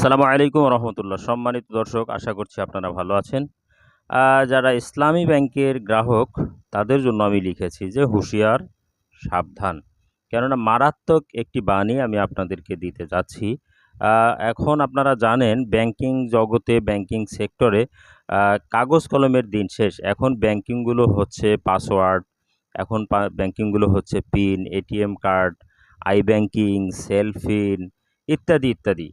আসসালামু আলাইকুম রহমতুল্লাহ। সম্মানিত দর্শক, আশা করছি আপনারা ভালো আছেন। যারা ইসলামী ব্যাংকের গ্রাহক, তাদের জন্য আমি লিখেছি যে হুঁশিয়ার, সাবধান। কেননা মারাত্মক একটি বাণী আমি আপনাদেরকে দিতে যাচ্ছি। এখন আপনারা জানেন, ব্যাংকিং জগতে, ব্যাংকিং সেক্টরে কাগজ কলমের দিন শেষ। এখন ব্যাংকিংগুলো হচ্ছে পাসওয়ার্ড, এখন ব্যাংকিংগুলো হচ্ছে PIN, ATM card, I banking CellFin ইত্যাদি ইত্যাদি।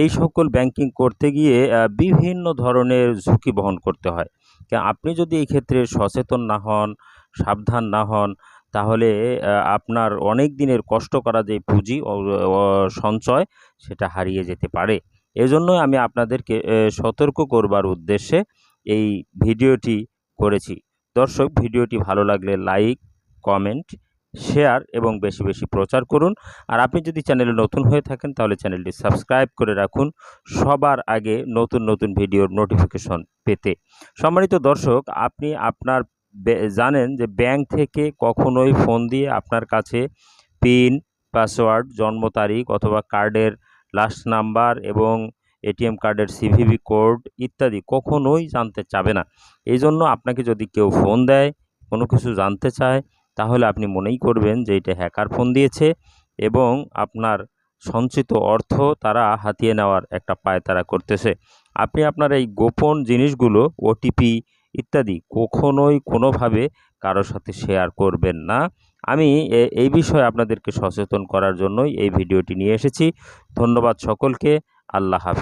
এই সকল ব্যাংকিং করতে গিয়ে বিভিন্ন ধরনের ঝুঁকি বহন করতে হয়। আপনি যদি এই ক্ষেত্রে সচেতন না হন, সাবধান না হন, তাহলে আপনার অনেক দিনের কষ্ট করা যে পুঁজি সঞ্চয়, সেটা হারিয়ে যেতে পারে। এজন্যই আমি আপনাদেরকে সতর্ক করবার উদ্দেশ্যে এই ভিডিওটি করেছি। দর্শক, ভিডিওটি ভালো লাগলে লাইক কমেন্ট শেয়ার এবং বেশি বেশি প্রচার করুন। আর আপনি যদি চ্যানেলে নতুন হয়ে থাকেন, তাহলে চ্যানেলটি সাবস্ক্রাইব করে রাখুন। সবার আগে নতুন নতুন ভিডিওর নোটিফিকেশন পেতে। সম্মানিত দর্শক, আপনি আপনার জানেন যে ব্যাংক থেকে কখনোই ফোন দিয়ে আপনার কাছে পিন, পাসওয়ার্ড, জন্ম তারিখ অথবা কার্ডের লাস্ট নাম্বার এবং এটিএম কার্ডের সিভিভি কোড ইত্যাদি কখনোই জানতে চাবে না। এই জন্য আপনাকে যদি কেউ ফোন দেয়, কোনো কিছু জানতে চায় তাহলে আপনি মনেই করবেন যে এটা হ্যাকার ফোন দিয়েছে এবং আপনার সঞ্চিত অর্থ তারা হাতিয়ে নেওয়ার একটা পায়তারা করতেছে। আপনি আপনার এই গোপন জিনিসগুলো ওটিপি ইত্যাদি কখনোই কোনোভাবে কারোর সাথে শেয়ার করবেন না। আমি এই বিষয়ে আপনাদেরকে সচেতন করার জন্যই এই ভিডিওটি নিয়ে এসেছি। ধন্যবাদ সকলকে। আল্লাহ হাফেজ।